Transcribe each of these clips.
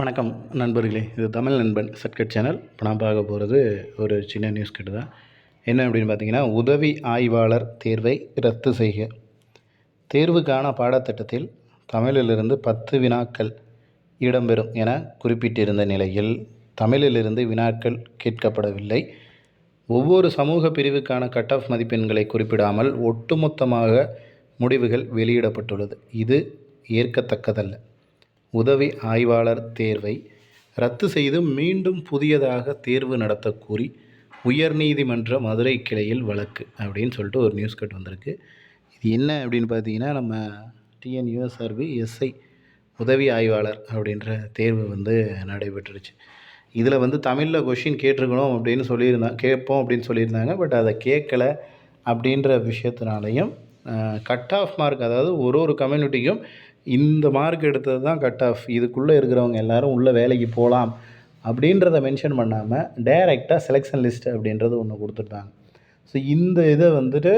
வணக்கம் நண்பர்களே. இது தமிழ் நண்பன் சர்க்கட் சேனல். இப்போ நான் பார்க்க போகிறது ஒரு சின்ன நியூஸ் கட்டு தான். என்ன அப்படின்னு பார்த்தீங்கன்னா உதவி ஆய்வாளர் தேர்வை ரத்து செய்க. தேர்வுக்கான பாடத்திட்டத்தில் தமிழிலிருந்து பத்து வினாக்கள் இடம்பெறும் என குறிப்பிட்டிருந்த நிலையில் தமிழிலிருந்து வினாக்கள் கேட்கப்படவில்லை. ஒவ்வொரு சமூக பிரிவுக்கான கட் ஆஃப் மதிப்பெண்களை குறிப்பிடாமல் ஒட்டுமொத்தமாக முடிவுகள் வெளியிடப்பட்டுள்ளது. இது ஏற்கத்தக்கதல்ல. உதவி ஆய்வாளர் தேர்வை ரத்து செய்து மீண்டும் புதியதாக தேர்வு நடத்தக்கூறி உயர்நீதிமன்ற மதுரை கிளையில் வழக்கு அப்படின்னு சொல்லிட்டு ஒரு நியூஸ் கட் வந்திருக்கு. இது என்ன அப்படின்னு பார்த்தீங்கன்னா நம்ம டிஎன்யூஎஸ்ஆர்பி எஸ்ஐ உதவி ஆய்வாளர் அப்படின்ற தேர்வு வந்து நடைபெற்றுருச்சு. இதில் வந்து தமிழில் கொஷின் கேட்டிருக்கணும் அப்படின்னு சொல்லியிருந்தாங்க கேட்போம் அப்படின்னு சொல்லியிருந்தாங்க. பட் அதை கேட்கல அப்படின்ற விஷயத்தினாலையும் கட் ஆஃப் மார்க் அதாவது ஒரு ஒரு கம்யூனிட்டிக்கும் இந்த மார்க் எடுத்தது தான் கட் ஆஃப் இதுக்குள்ளே இருக்கிறவங்க எல்லோரும் உள்ளே வேலைக்கு போகலாம் அப்படின்றத மென்ஷன் பண்ணாமல் டைரெக்டாக செலெக்ஷன் லிஸ்ட் அப்படின்றது ஒன்று கொடுத்துருந்தாங்க ஸோ இந்த இதை வந்துட்டு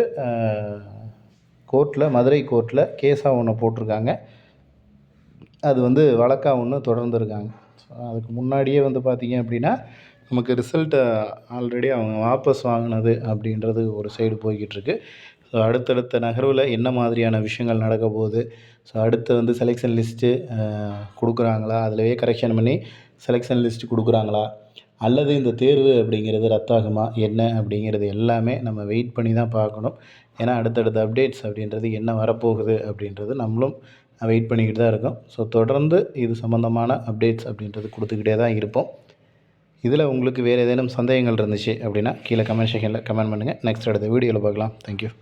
கோர்ட்டில் மதுரை கோர்ட்டில் கேஸாக ஒன்று போட்டிருக்காங்க. அது வந்து வழக்காக ஒன்று தொடர்ந்துருக்காங்க. ஸோ அதுக்கு முன்னாடியே வந்து பார்த்திங்க அப்படின்னா நமக்கு ரிசல்ட்டை ஆல்ரெடி அவங்க வாபஸ் வாங்கினது அப்படின்றது ஒரு சைடு போய்கிட்டுருக்கு ஸோ அடுத்தடுத்த நகர்வில் என்ன மாதிரியான விஷயங்கள் நடக்க போகுது ஸோ அடுத்து வந்து செலெக்ஷன் லிஸ்ட்டு கொடுக்குறாங்களா? அதிலவே கரெக்ஷன் பண்ணி செலெக்ஷன் லிஸ்ட்டு கொடுக்குறாங்களா? அல்லது இந்த தேர்வு அப்படிங்கிறது ரத்தாகுமா? என்ன அப்படிங்கிறது எல்லாமே நம்ம வெயிட் பண்ணி தான் பார்க்கணும். ஏன்னா அடுத்தடுத்த அப்டேட்ஸ் அப்படின்றது என்ன வரப்போகுது அப்படின்றது நம்மளும் வெயிட் பண்ணிக்கிட்டு தான் இருக்கோம். ஸோ தொடர்ந்து இது சம்மந்தமான அப்டேட்ஸ் அப்படின்றது கொடுத்துக்கிட்டே தான் இருப்போம். இதில் உங்களுக்கு வேறு ஏதேனும் சந்தேகங்கள் இருந்துச்சு அப்படின்னா கீழே கமெண்ட் செக்ஷனில் கமெண்ட் பண்ணுங்கள் நெக்ஸ்ட் அடுத்த வீடியோவில் பார்க்கலாம். தேங்க்யூ